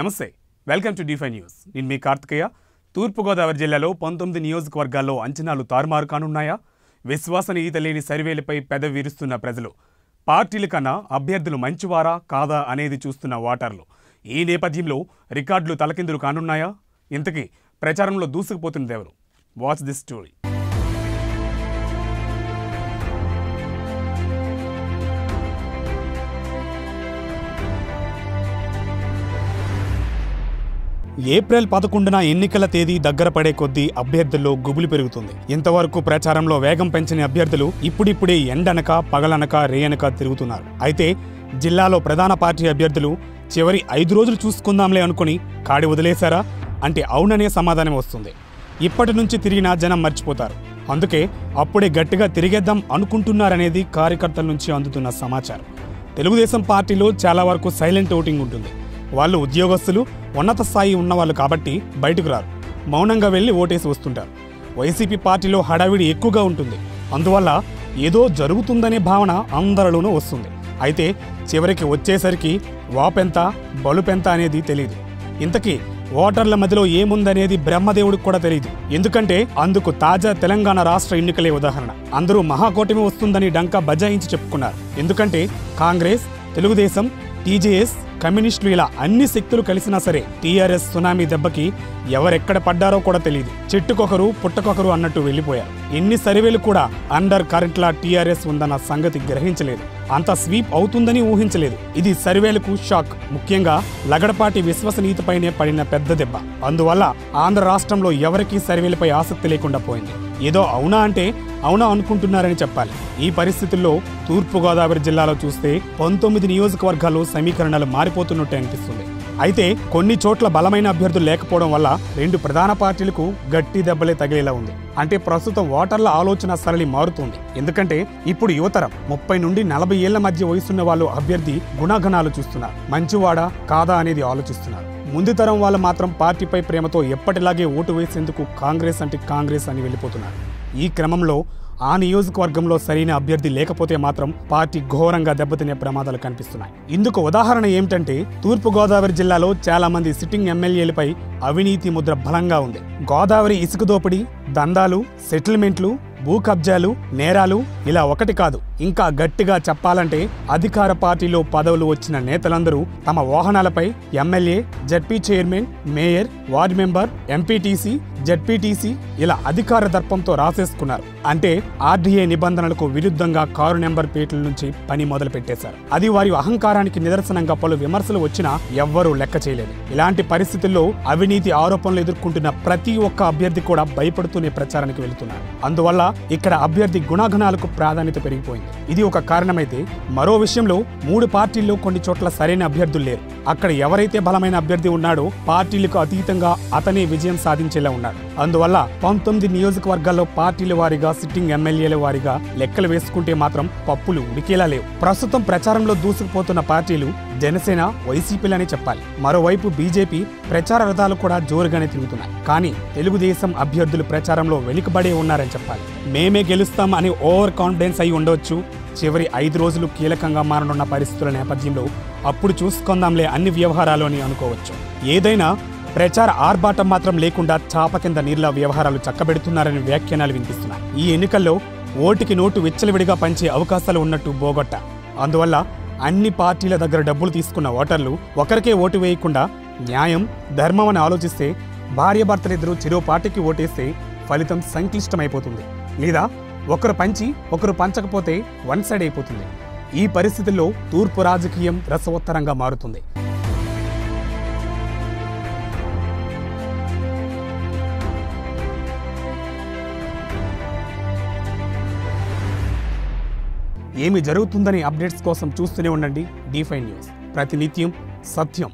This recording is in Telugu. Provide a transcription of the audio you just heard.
నమస్తే. Welcome to defy news. నేను మీ కార్తికేయ. తూర్పుగోదావరి జిల్లాలో పంతొమ్మిది నియోజకవర్గాల్లో అంచనాలు తారుమారు కానున్నాయా? విశ్వసనీయత లేని సర్వేలపై పెద విరుస్తున్న ప్రజలు. పార్టీల కన్నా అభ్యర్థులు మంచివారా కాదా అనేది చూస్తున్న ఓటర్లు. ఈ నేపథ్యంలో రికార్డులు తలకిందులు కానున్నాయా? ఇంతకీ ప్రచారంలో దూసుకుపోతున్నదెవరు వాచ్ దిస్ స్టోరీ ఏప్రిల్ పదకొండున ఎన్నికల తేదీ దగ్గర పడే కొద్దీ అభ్యర్థుల్లో గుబులు పెరుగుతుంది. ఇంతవరకు ప్రచారంలో వేగం పెంచని అభ్యర్థులు ఇప్పుడిప్పుడే ఎండనక పగలనక రేయనక తిరుగుతున్నారు. అయితే జిల్లాలో ప్రధాన పార్టీ అభ్యర్థులు చివరి ఐదు రోజులు చూసుకుందాంలే అనుకుని కాడి వదిలేశారా? అంటే అవుననే సమాధానం వస్తుంది. ఇప్పటి నుంచి తిరిగినా జనం మర్చిపోతారు. అందుకే అప్పుడే గట్టిగా తిరిగేద్దాం అనుకుంటున్నారనేది కార్యకర్తల నుంచి అందుతున్న సమాచారం. తెలుగుదేశం పార్టీలో చాలా వరకు సైలెంట్ ఓటింగ్ ఉంటుంది. వాళ్ళు ఉద్యోగస్తులు ఉన్నత స్థాయి ఉన్నవాళ్ళు కాబట్టి బయటకు రారు. మౌనంగా వెళ్ళి ఓటేసి వస్తుంటారు. వైసీపీ పార్టీలో హడావిడి ఎక్కువగా ఉంటుంది. అందువల్ల ఏదో జరుగుతుందనే భావన అందరిలోనూ వస్తుంది. అయితే చివరికి వచ్చేసరికి వాపెంత బలుపెంత అనేది తెలియదు ఇంతకీ ఓటర్ల మధ్యలో ఏముందనేది బ్రహ్మదేవుడికి కూడా తెలియదు ఎందుకంటే అందుకు తాజా తెలంగాణ రాష్ట్ర ఎన్నికలే ఉదాహరణ. అందరూ మహాకూటమి వస్తుందని డంకా బజాయించి చెప్పుకున్నారు. ఎందుకంటే కాంగ్రెస్ తెలుగుదేశం టీజేఎస్ కమ్యూనిస్టులు ఇలా అన్ని శక్తులు కలిసినా సరే టీఆర్ఎస్ సునామీ దెబ్బకి ఎవరెక్కడ పడ్డారో కూడా తెలియదు చెట్టుకొకరు పుట్టకొకరు అన్నట్టు వెళ్ళిపోయారు. ఎన్ని సర్వేలు కూడా అండర్ కరెంట్లా టీఆర్ఎస్ ఉందన్న సంగతి గ్రహించలేదు. అంత స్వీప్ అవుతుందని ఊహించలేదు. ఇది సర్వేలకు షాక్. ముఖ్యంగా లగడపాటి విశ్వసనీయతపైనే పడిన పెద్ద దెబ్బ. అందువల్ల ఆంధ్ర రాష్ట్రంలో ఎవరికీ సర్వేలపై ఆసక్తి లేకుండా పోయింది. ఏదో అవునా అంటే అవునా అనుకుంటున్నారని చెప్పాలి. ఈ పరిస్థితుల్లో తూర్పుగోదావరి జిల్లాలో చూస్తే పంతొమ్మిది నియోజకవర్గాల్లో సమీకరణలు మారిపోతున్నట్టే అనిపిస్తుంది. అయితే కొన్ని చోట్ల బలమైన అభ్యర్థులు లేకపోవడం వల్ల రెండు ప్రధాన పార్టీలకు గట్టి దెబ్బలే తగిలేలా ఉంది. అంటే ప్రస్తుతం ఓటర్ల ఆలోచన సరళి మారుతుంది. ఎందుకంటే ఇప్పుడు యువతరం ముప్పై నుండి నలభై ఏళ్ళ మధ్య వయసున్న వాళ్ళు అభ్యర్థి గుణగణాలు చూస్తున్నారు. మంచివాడా? కాదా అనేది ఆలోచిస్తున్నారు. ముందు తరం వాళ్ళు మాత్రం పార్టీపై ప్రేమతో ఎప్పటిలాగే ఓటు వేసేందుకు కాంగ్రెస్ అంటే కాంగ్రెస్ అని వెళ్ళిపోతున్నారు. ఈ క్రమంలో ఆ నియోజకవర్గంలో సరైన అభ్యర్థి లేకపోతే మాత్రం పార్టీ ఘోరంగా దెబ్బతినే ప్రమాదాలు కనిపిస్తున్నాయి. ఇందుకు ఉదాహరణ ఏమిటంటే తూర్పు గోదావరి జిల్లాలో చాలా మంది సిట్టింగ్ ఎమ్మెల్యేలపై అవినీతి ముద్ర బలంగా ఉంది. గోదావరి ఇసుక దోపిడీ దందాలు సెటిల్మెంట్లు భూ కబ్జాలు నేరాలు ఇలా ఒకటి కాదు. ఇంకా గట్టిగా చెప్పాలంటే అధికార పార్టీలో పదవులు వచ్చిన నేతలందరూ తమ వాహనాలపై MLA ZP chairman mayor ward member MPTC ZPTC ఇలా అధికార దర్పంతో రాసేసుకున్నారు. అంటే ఆర్డీఏ నిబంధనలకు విరుద్ధంగా కారు నెంబర్ ప్లేట్ల నుంచి పని మొదలు పెట్టేశారు అది వారి అహంకారానికి నిదర్శనంగా పలు విమర్శలు వచ్చినా ఎవ్వరూ లెక్క చేయలేదు. ఇలాంటి పరిస్థితుల్లో అవినీతి ఆరోపణలు ఎదుర్కొంటున్న ప్రతి ఒక్క అభ్యర్థి కూడా భయపడుతూనే ప్రచారానికి వెళుతున్నారు. అందువల్ల ఇక్కడ అభ్యర్థి గుణగణాలకు ప్రాధాన్యత పెరిగిపోయింది. ఇది ఒక కారణమైతే మరో విషయంలో మూడు పార్టీల్లో కొన్ని చోట్ల సరైన అభ్యర్థులు లేరు. అక్కడ ఎవరైతే బలమైన అభ్యర్థి ఉన్నాడో పార్టీలకు అతీతంగా అతనే విజయం సాధించేలా ఉన్నారు. ఉన్నాడు అందువల్ల పంతొమ్మిది నియోజకవర్గాల్లో పార్టీల వారీగా సిట్టింగ్ ఎమ్మెల్యేల వారీగా లెక్కలు వేసుకుంటే మాత్రం పప్పులు ఉడికేలా లేవు. ప్రస్తుతం ప్రచారంలో దూసుకుపోతున్న పార్టీలు జనసేన వైసీపీలనే చెప్పాలి. మరోవైపు బీజేపీ ప్రచార రథాలు కూడా జోరుగానే తిరుగుతున్నాయి. కానీ తెలుగుదేశం అభ్యర్థులు ప్రచారంలో వెనుకబడే ఉన్నారని చెప్పాలి. మేమే గెలుస్తాం అని ఓవర్ కాన్ఫిడెన్స్ అయి ఉండవచ్చు చివరి ఐదు రోజులు కీలకంగా మారనున్న పరిస్థితుల నేపథ్యంలో అప్పుడు చూసుకుందాంలే అన్ని వ్యవహారాలు అని అనుకోవచ్చు. ఏదైనా ప్రచార ఆర్భాటం మాత్రం లేకుండా చాప కింద నీళ్ళ వ్యవహారాలు చక్కబెడుతున్నారని వ్యాఖ్యానాలు వినిపిస్తున్నాయి. ఈ ఎన్నికల్లో ఓటుకి నోటు విచ్చలవిడిగా పంచే అవకాశాలు ఉన్నట్టు బోగొట్ట. అందువల్ల అన్ని పార్టీల దగ్గర డబ్బులు తీసుకున్న ఓటర్లు ఒకరికే ఓటు వేయకుండా న్యాయం ధర్మం అని ఆలోచిస్తే భార్యాభర్తలిద్దరూ చెరో పార్టీకి ఓటేస్తే ఫలితం సంక్లిష్టమైపోతుంది. లేదా ఒకరు పంచి ఒకరు పంచకపోతే వన్ సైడ్ అయిపోతుంది. ఈ పరిస్థితుల్లో తూర్పు రాజకీయం రసవత్తరంగా మారుతుంది. ఏమి జరుగుతుందని అప్డేట్స్ కోసం చూస్తూనే ఉండండి. Defy news. ప్రతినిత్యం సత్యం.